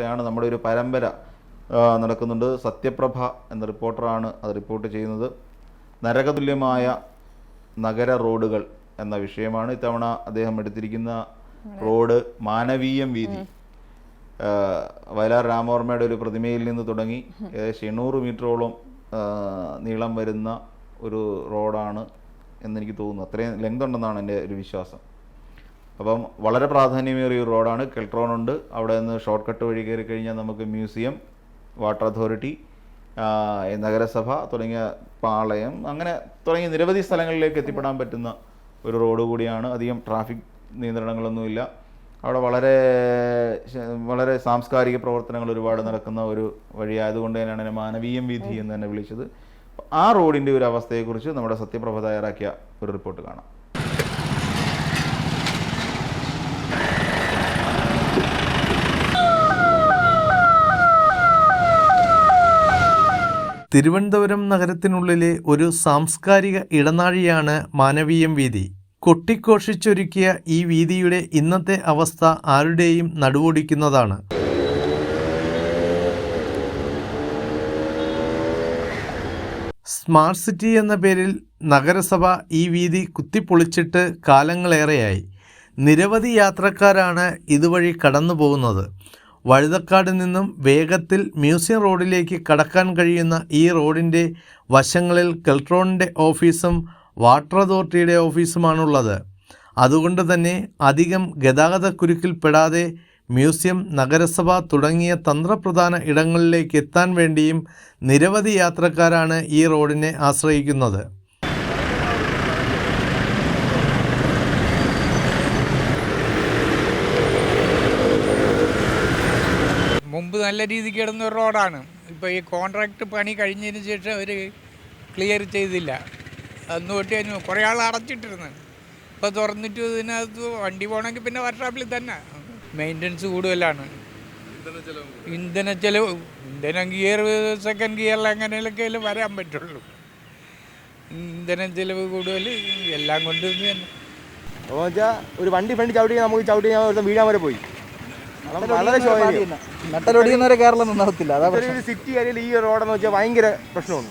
ാണ് നമ്മുടെ ഒരു പരമ്പര നടക്കുന്നുണ്ട്. സത്യപ്രഭ എന്ന റിപ്പോർട്ടറാണ് അത് റിപ്പോർട്ട് ചെയ്യുന്നത്. നരകതുല്യമായ നഗര റോഡുകൾ എന്ന വിഷയമാണ് ഇത്തവണ അദ്ദേഹം എടുത്തിരിക്കുന്ന റോഡ് മാനവീയം വീതി. വയലാർ രാമവർമ്മയുടെ ഒരു പ്രതിമയിൽ നിന്ന് തുടങ്ങി ഏകദേശം എണ്ണൂറ് മീറ്ററോളം നീളം വരുന്ന ഒരു റോഡാണ് എന്നെനിക്ക് തോന്നുന്നു. അത്രയും ലെങ്ത് ഉണ്ടെന്നാണ് എന്റെ ഒരു വിശ്വാസം. അപ്പം വളരെ പ്രാധാന്യമേറിയ ഒരു റോഡാണ്. കെൽട്രോൺ ഉണ്ട്. അവിടെ നിന്ന് ഷോർട്ട് കട്ട് വഴി കയറി കഴിഞ്ഞാൽ നമുക്ക് മ്യൂസിയം വാട്ടർ അതോറിറ്റി നഗരസഭ തുടങ്ങിയ പാളയം അങ്ങനെ തുടങ്ങിയ നിരവധി സ്ഥലങ്ങളിലേക്ക് എത്തിപ്പെടാൻ പറ്റുന്ന ഒരു റോഡ് കൂടിയാണ്. അധികം ട്രാഫിക് നിയന്ത്രണങ്ങളൊന്നുമില്ല. അവിടെ വളരെ വളരെ സാംസ്കാരിക പ്രവർത്തനങ്ങൾ ഒരുപാട് നടക്കുന്ന ഒരു വഴിയായതുകൊണ്ട് തന്നെയാണ് എന്നെ മാനവീയം വീഥി എന്ന് തന്നെ വിളിച്ചത്. ആ റോഡിന്റെ ഒരു അവസ്ഥയെക്കുറിച്ച് നമ്മുടെ സത്യപ്രഭ തയ്യാറാക്കിയ ഒരു റിപ്പോർട്ട് കാണാം. തിരുവനന്തപുരം നഗരത്തിനുള്ളിലെ ഒരു സാംസ്കാരിക ഇടനാഴിയാണ് മാനവീയം വീതി. കൊട്ടിഘോഷിച്ചൊരുക്കിയ ഈ വീതിയുടെ ഇന്നത്തെ അവസ്ഥ ആരുടെയും നടുവൊടിക്കുന്നതാണ്. സ്മാർട്ട് സിറ്റി എന്ന പേരിൽ നഗരസഭ ഈ വീതി കുത്തിപ്പൊളിച്ചിട്ട് കാലങ്ങളേറെയായി. നിരവധി യാത്രക്കാരാണ് ഇതുവഴി കടന്നു പോകുന്നത് വഴുതക്കാട് നിന്നും വേഗത്തിൽ മ്യൂസിയം റോഡിലേക്ക് കടക്കാൻ കഴിയുന്ന ഈ റോഡിന്റെ വശങ്ങളിൽ കെൽട്രോണിന്റെ ഓഫീസും വാട്ടർ അതോറിറ്റിയുടെ ഓഫീസുമാണുള്ളത്. അതുകൊണ്ട് തന്നെ അധികം ഗതാഗതക്കുരുക്കിൽപ്പെടാതെ മ്യൂസിയം നഗരസഭ തുടങ്ങിയ തന്ത്രപ്രധാന ഇടങ്ങളിലേക്ക് എത്താൻ വേണ്ടിയും നിരവധി യാത്രക്കാരാണ് ഈ റോഡിനെ ആശ്രയിക്കുന്നത്. മുമ്പ് നല്ല രീതിക്ക് കിടന്ന ഒരു റോഡാണ്. ഇപ്പോൾ ഈ കോൺട്രാക്ട് പണി കഴിഞ്ഞതിന് ശേഷം അവർ ക്ലിയർ ചെയ്തില്ല. അന്ന് തൊട്ട് കഴിഞ്ഞു കുറേ ആൾ അടച്ചിട്ടിരുന്നു. ഇപ്പോൾ തുറന്നിട്ട് ഇതിനകത്ത് വണ്ടി പോകണമെങ്കിൽ പിന്നെ വർക്ക്ഷോപ്പിൽ തന്നെ. മെയിന്റനൻസ് കൂടുതലാണ്. ഇന്ധന ചെലവ് ഇന്ധനം ഗിയർ സെക്കൻഡ് ഗിയറിൽ അങ്ങനെയൊക്കെ വരാൻ പറ്റുള്ളൂ. ഇന്ധന ചെലവ് കൂടുതൽ എല്ലാം കൊണ്ട് തന്നെ. അപ്പോൾ വെച്ചാൽ ഒരു വണ്ടി ഫ്രണ്ട് ചവിട്ടി നമുക്ക് ചവിട്ടി ഞാൻ ഒരു വീഴാൻ വരെ പോയി. വളരെ ശോഭനീയം. നട്ടലൊടിയുന്നവരെ കേരളം നന്നാവത്തില്ല. അതാ ഒരു സിറ്റി ഏരിയയിൽ ഈ റോഡെന്ന് വെച്ചാൽ ഭയങ്കര പ്രശ്നമാണ്.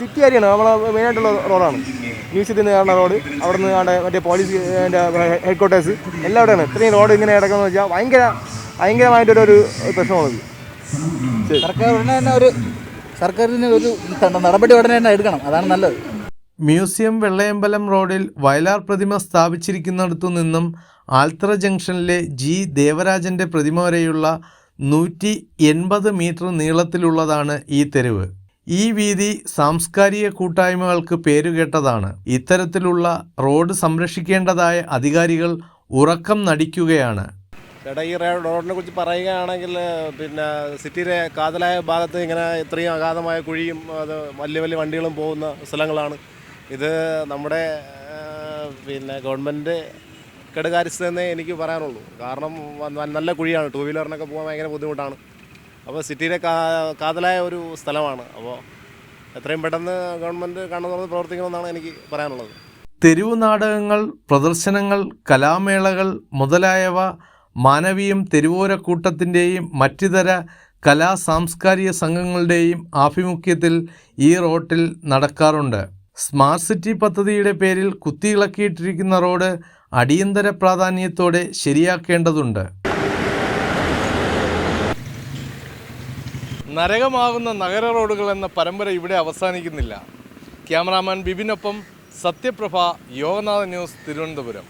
സിറ്റി ഏരിയയാണ് നമ്മളെ മെയിനായിട്ടുള്ള റോഡാണ്. മ്യൂസിയത്തിൽ നിന്ന് കാണുന്ന റോഡ് അവിടെ നിന്ന് കാണുന്ന മറ്റേ പോലീസ് ഹെഡ് ക്വാർട്ടേഴ്സ് എല്ലാം അവിടെയാണ് ഇത്രയും റോഡ് ഇങ്ങനെ കിടക്കുന്നത് വെച്ചാൽ ഭയങ്കര ഭയങ്കരമായിട്ടൊരു ഒരു പ്രശ്നമാണത് സർക്കാർ ഉടനെ തന്നെ ഒരു സർക്കാരിന് ഒരു നടപടി ഉടനെ തന്നെ എടുക്കണം. അതാണ് നല്ലത്. മ്യൂസിയം വെള്ളയമ്പലം റോഡിൽ വയലാർ പ്രതിമ സ്ഥാപിച്ചിരിക്കുന്നിടത്തു നിന്നും ആൽത്തറ ജംഗ്ഷനിലെ ജി ദേവരാജന്റെ പ്രതിമ വരെയുള്ള നൂറ്റി എൺപത് മീറ്റർ നീളത്തിലുള്ളതാണ് ഈ തെരുവ്. ഈ വീതി സാംസ്കാരിക കൂട്ടായ്മകൾക്ക് പേരുകേട്ടതാണ്. ഇത്തരത്തിലുള്ള റോഡ് സംരക്ഷിക്കേണ്ടതായ അധികാരികൾ ഉറക്കം നടിക്കുകയാണ്. ഈ റോഡിനെ കുറിച്ച് പറയുകയാണെങ്കിൽ പിന്നെ സിറ്റിയിലെ കാതലായ ഭാഗത്ത് ഇങ്ങനെ ഇത്രയും അഗാധമായ കുഴിയും അത് വലിയ വലിയ വണ്ടികളും പോകുന്ന സ്ഥലങ്ങളാണ്. ഇത് നമ്മുടെ പിന്നെ ഗവൺമെന്റ് കെടുകാര്യസ്ഥതയെന്നേ എനിക്ക് പറയാനുള്ളൂ. കാരണം നല്ല കുഴിയാണ്. ടൂ വീലറിനൊക്കെ പോകാൻ ഭയങ്കര ബുദ്ധിമുട്ടാണ്. അപ്പോൾ സിറ്റിയിലെ കാതലായ ഒരു സ്ഥലമാണ്. അപ്പോൾ എത്രയും പെട്ടെന്ന് ഗവൺമെന്റ് തുറന്ന് പ്രവർത്തിക്കണമെന്നാണ് എനിക്ക് പറയാനുള്ളത്. തെരുവു നാടകങ്ങൾ പ്രദർശനങ്ങൾ കലാമേളകൾ മുതലായവ മാനവീയം തെരുവോരക്കൂട്ടത്തിന്റെയും മറ്റുതര കലാ സാംസ്കാരിക സംഘങ്ങളുടെയും ആഭിമുഖ്യത്തിൽ ഈ റോട്ടിൽ നടക്കാറുണ്ട്. സ്മാർട്ട് സിറ്റി പദ്ധതിയുടെ പേരിൽ കുത്തിയിളക്കിയിട്ടിരിക്കുന്ന റോഡ് അടിയന്തര പ്രാധാന്യത്തോടെ ശരിയാക്കേണ്ടതുണ്ട്. നരകമാകുന്ന നഗര റോഡുകൾ എന്ന പരമ്പര ഇവിടെ അവസാനിക്കുന്നില്ല. ക്യാമറാമാൻ ബിബിനൊപ്പം സത്യപ്രഭ യോഗനാഥ ന്യൂസ് തിരുവനന്തപുരം.